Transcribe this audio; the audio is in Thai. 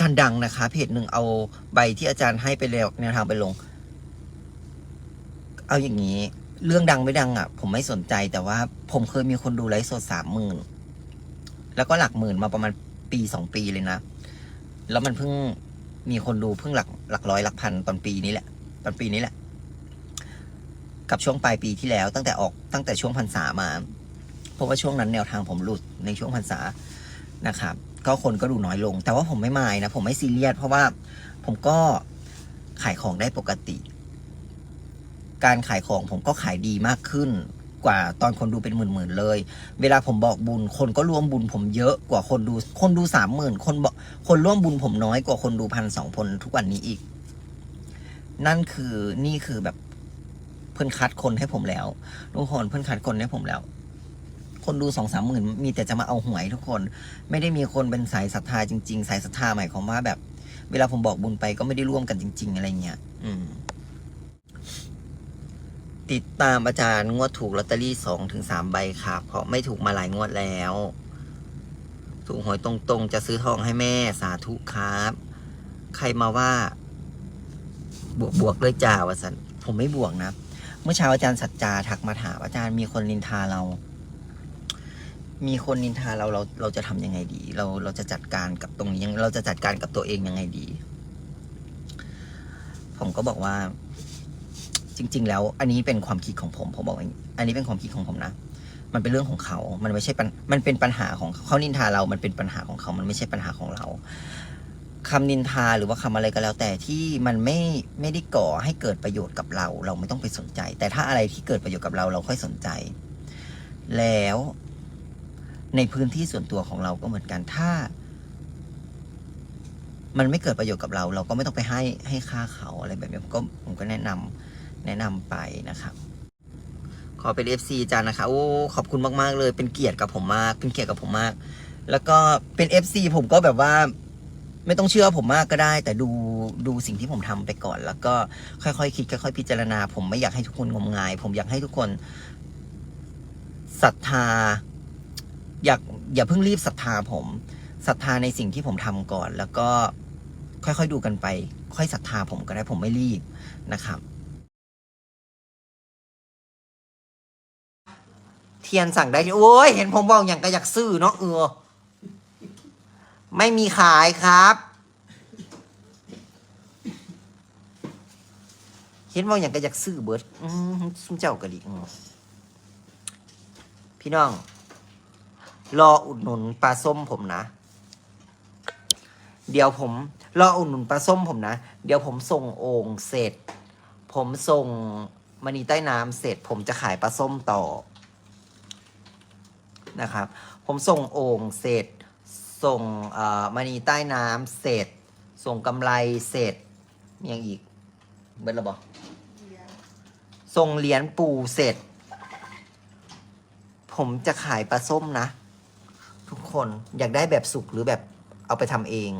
จารย์ดังนะคะ เพจหนึ่งเอาใบที่อาจารย์ให้ไปแล้วแนวทางไปลง เอาอย่างนี้ เรื่องดังไม่ดังอะ ผมไม่สนใจแต่ว่าผมเคยมีคนดูไลฟ์สดสามหมื่นแล้วก็หลักหมื่นมาประมาณปีสองปีเลยนะ แล้วมันเพิ่งมีคนดูเพิ่งหลักหลักร้อยหลักพันตอนปีนี้แหละ ตอนปีนี้แหละ กับช่วงปลายปีที่แล้วตั้งแต่ออกตั้งแต่ช่วงพรรษามา เพราะว่าช่วงนั้นแนวทางผมหลุดในช่วงพรรษา นะครับ ก็คนก็ดูน้อยลง แต่ว่าผมไม่มายนะ ผมไม่ซีเรียสเพราะว่าผมก็ขายของได้ปกติ การขายของผมก็ขายดีมากขึ้นกว่าตอนคนดูเป็นหมื่นๆเลย เวลาผมบอกบุญ คนก็ร่วมบุญผมเยอะกว่าคนดู คนดูสามหมื่นคนบอกคนร่วมบุญผมน้อยกว่าคนดูพันสองคนทุกวันนี้อีก นั่นคือนี่คือแบบเพิ่อนคัดคนให้ผมแล้วทุกคนเพิ่อนคัดคนให้ผมแล้ว คนดูสองสามหมื่นมีแต่จะมาเอาหวยทุกคน ไม่ได้มีคนเป็นสายศรัทธาจริง ๆ สายศรัทธาหมายความว่าแบบ เวลาผมบอกบุญไปก็ไม่ได้ร่วมกันจริง ๆ อะไรเงี้ยอืม ติดตามอาจารย์งวดถูกลอตเตอรี่สองถึงสามใบครับ เพราะไม่ถูกมาหลายงวดแล้ว ถูกหวยตรงๆ จะซื้อทองให้แม่สาธุครับ ใครมาว่า บวกบวกเลยจ่าวสันผมไม่บวกนะเมื่อเช้าอาจารย์สัจจาทักมาถามอาจารย์มีคนนินทาเรา มีคนนินทาเราเราเราจะทำยังไงดี เราเราจะจัดการกับตรงนี้ยังเราจะจัดการกับตัวเองยังไงดี ผมก็บอกว่า จริง ๆ แล้ว อันนี้เป็นความคิดของผมผมบอกว่าอันนี้เป็นความคิดของผมนะมันเป็นเรื่องของเขา มันไม่ใช่ปัญมันเป็นปัญหาของเขาเขานินทาเรา มันเป็นปัญหาของเขา มันไม่ใช่ปัญหาของเราคำนินทาหรือว่าคำอะไรก็แล้ว แต่ที่มันไม่ไม่ได้ก่อให้เกิดประโยชน์กับเรา เราไม่ต้องไปสนใจ แต่ถ้าอะไรที่เกิดประโยชน์กับเราเราค่อยสนใจ แล้ว ในพื้นที่ส่วนตัวของเราก็เหมือนกันถ้า มันไม่เกิดประโยชน์กับเรา เราก็ไม่ต้องไปให้ให้ค่าเขาอะไรแบบนี้ผมก็ผมก็แนะนำแนะนำไปนะครับ ขอเป็น FC จานนะคะโอ้ขอบคุณมาก ๆ เลย เป็นเกียรติกับผมมาก เป็นเกียรติกับผมมาก แล้วก็เป็น FC ผมก็แบบว่าไม่ต้องเชื่อผมมากก็ได้ แต่ดูดูสิ่งที่ผมทำไปก่อน แล้วก็ค่อยๆคิดค่อยๆพิจารณา ผมไม่อยากให้ทุกคนงมงาย ผมอยากให้ทุกคนศรัทธา อยากอย่าเพิ่งรีบศรัทธาผมศรัทธาในสิ่งที่ผมทำก่อน แล้วก็ค่อยๆดูกันไป ค่อยศรัทธาผมก็ได้ผมไม่รีบนะครับ เทียนสั่งได้โอ้ยเห็นผมบอกอย่างก็อยากซื้อเนาะเออ ไม่มีขายครับเห็นว่าอย่างก็อยากซื้อเบิร์ดซุมเจ้าก็ดีอืมพี่น้อง รออุดหนุนปลาส้มผมนะ เดี๋ยวผมรออุดหนุนปลาส้มผมนะ เดี๋ยวผมส่งโอ่งเสร็จ ผมส่งมณีใต้น้ำเสร็จ ผมจะขายปลาส้มต่อนะครับ ผมส่งโอ่งเสร็จ ส่งมณีใต้น้ำเสร็จ ส่งกำไรเสร็จมีอย่างอีกเบิร์ดระบอส่งเหรียญปูเสร็จ ผมจะขายปลาส้มนะ คนอยากได้แบบสุกหรือแบบเอาไปทำเอง